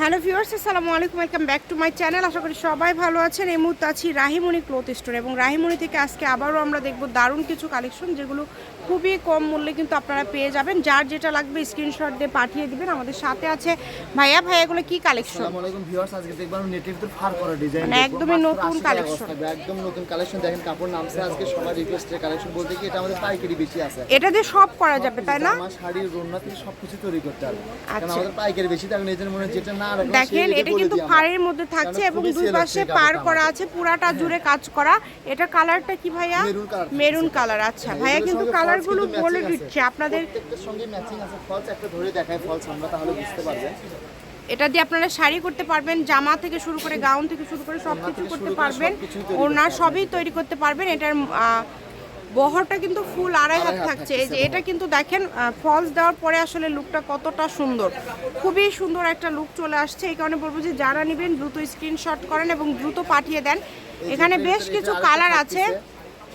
Hello viewers, আসসালামু আলাইকুম, welcome back to my channel. আশা করি সবাই ভালো আছেন। এই মুহূর্তে আছি রাহিমণি ক্লোথ স্টোর এবং রাহিমণি থেকে আজকে আবারও আমরা দেখব দারুণ কিছু কালেকশন যেগুলো খুবই কম মূল্যে কিন্তু আপনারা পেয়ে যাবেন। যার যেটা লাগবে স্ক্রিনশট দিয়ে পাঠিয়ে দিবেন। আমাদের সাথে আছে ভাইয়া। ভাইয়া এগুলো কি কালেকশন আসসালামু আলাইকুম ভিউয়ার্স আজকে দেখবেন নেটের ভিতর ফার করা ডিজাইন মানে একদমই নতুন collection। একদম নতুন কালেকশন দেখেন কাপড় নামছে আজকে সবার রিকোয়েস্টের কালেকশন বলতে কি এটা আমাদের পাইকারি বেশি আছে। এটা দিয়ে সব করা যাবে তাই না? জামা শাড়ি রোনা থেকে সবকিছু তৈরি করতে হবে। কারণ আচ্ছা। আমাদের পাইকারি বেশি এই জন্য মনে যেটা না রাখলাম দেখেন এটা কিন্তু দিই মধ্যে থাকছে এবং দুই পাশে পার করা আছে পুরাটা জুড়ে কাজ করা। এটা কালারটা কি ভাইয়া? মেরুন কালার আচ্ছা। হ্যাঁ, ভাইয়া কিন্তু falls কালারগুলো বলে দিচ্ছে আপনাদের প্রত্যেকটার সঙ্গে ম্যাচিং আছে। ফলস একটা ধরে দেখায় ফলস আমরা তাহলে বুঝতে পারবেন। এটা দিয়ে আপনারা শাড়ি করতে পারবেন জামা থেকে শুরু করে গাউন থেকে শুরু করে সব কিছু করতে পারবেন। ওনার সবই তৈরি করতে পারবেন। এটার বহরটা কিন্তু ফুল আড়াই হাত থাকছে। এই যে এটা কিন্তু দেখেন ফলস দেওয়ার পরে আসলে লুকটা কতটা সুন্দর। খুবই সুন্দর একটা লুক চলে আসছে। এই কারণে বলব যে যারা নেবেন দ্রুত স্ক্রিনশট করেন এবং দ্রুত পাঠিয়ে দেন। এখানে বেশ কিছু কালার আছে।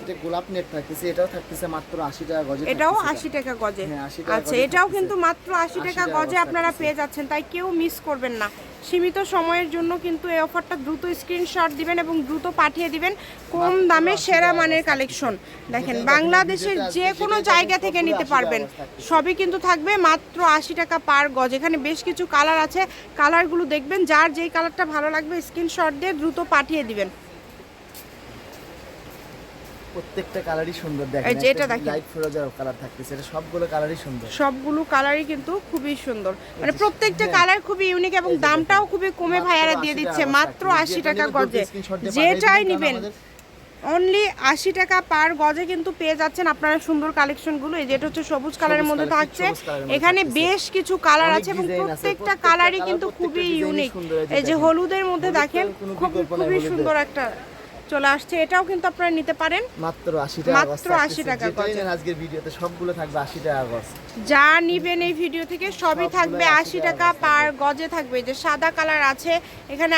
এটা গোলাপ নেট থাকতেছে এটাও থাকতেছে মাত্র আশি টাকা গজে এটাও আশি টাকা গজে। হ্যাঁ, 80 টাকা আচ্ছা এটাও কিন্তু মাত্র আশি 80 টাকা টাকা গজে আপনারা পেয়ে যাচ্ছেন তাই কেউ মিস করবেন না। সীমিত সময়ের জন্য কিন্তু এই অফারটা দ্রুত স্ক্রিনশট দিবেন এবং দ্রুত পাঠিয়ে দিবেন কম দামে সেরা মানের কালেকশন দেখেন বাংলাদেশের যে কোনো জায়গা থেকে নিতে পারবেন। সবই কিন্তু থাকবে মাত্র আশি টাকা পার গজ। এখানে বেশ কিছু কালার আছে। কালারগুলো দেখবেন যার যেই কালারটা ভালো লাগবে স্ক্রিনশট দিয়ে দ্রুত পাঠিয়ে দিবেন। প্রত্যেকটা কালারই সুন্দর। দেখেন এটা দেখেন। লাইট ফিরোজা কালার থাকতেছে এটা সবগুলো কালারই সুন্দর। সবগুলো কালারই কিন্তু খুবই সুন্দর। মানে প্রত্যেকটা হ্যাঁ। কালার খুবই ইউনিক এবং দামটাও খুবই কমে ভাইয়ারা দিয়ে দিচ্ছে মাত্র থাকতেছে। আশি যেটা টাকা নিলে গজে। যেটাই নেবেন। অনলি আশি টাকা পার গজে কিন্তু পেয়ে যাচ্ছেন আপনারা সুন্দর কালেকশনগুলো এই যেটা হচ্ছে সবুজ কালারের মধ্যে থাকছে। এখানে বেশ কিছু কালার আছে এবং প্রত্যেকটা কালারই কিন্তু খুবই ইউনিক এই যে। হলুদের মধ্যে দেখেন খুব খুবই সুন্দর একটা চলে আসছে এটাও কিন্তু আপনারা নিতে পারেন। মাত্র আশি টাকা মাত্র 80 টাকা যেটাই আজকের ভিডিওতে সবগুলো থাকবে আশি টাকা গজ যা নিবেন এই ভিডিও থেকে সবই থাকবে 80 আশি টাকা পার গজে থাকবে। যে সাদা কালার আছে এখানে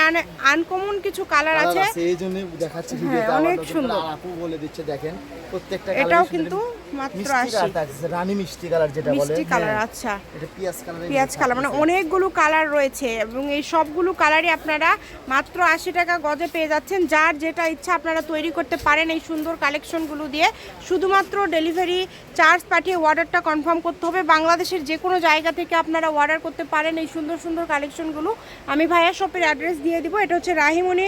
আনকমন কিছু কালার আছে। এই জন্য দেখাচ্ছি ভিডিওটা ভিডিওতে অনেক সুন্দর। আপু বলে দিচ্ছে দেখেন প্রত্যেকটা এটাও কিন্তু। মাত্র মিষ্টি আশি। কালার থাকতেছে রানী মিষ্টি কালার যেটা বলে মিষ্টি কালার হ্যাঁ, আচ্ছা। এটা পিয়াজ কালার পেঁয়াজ কালার মানে অনেকগুলো কালার রয়েছে এবং এই সবগুলো কালারই আপনারা মাত্র আশি টাকা গজে পেয়ে যাচ্ছেন। যার যেটা ইচ্ছা আপনারা তৈরি করতে পারেন এই সুন্দর কালেকশনগুলো দিয়ে। শুধুমাত্র ডেলিভারি চার্জ পাঠিয়ে অর্ডারটা কনফার্ম করতে হবে। বাংলাদেশের যে কোনো জায়গা থেকে আপনারা অর্ডার করতে পারেন এই সুন্দর সুন্দর কালেকশনগুলো। আমি ভাইয়া শপের অ্যাড্রেস দিয়ে দিব। এটা হচ্ছে Rahimoni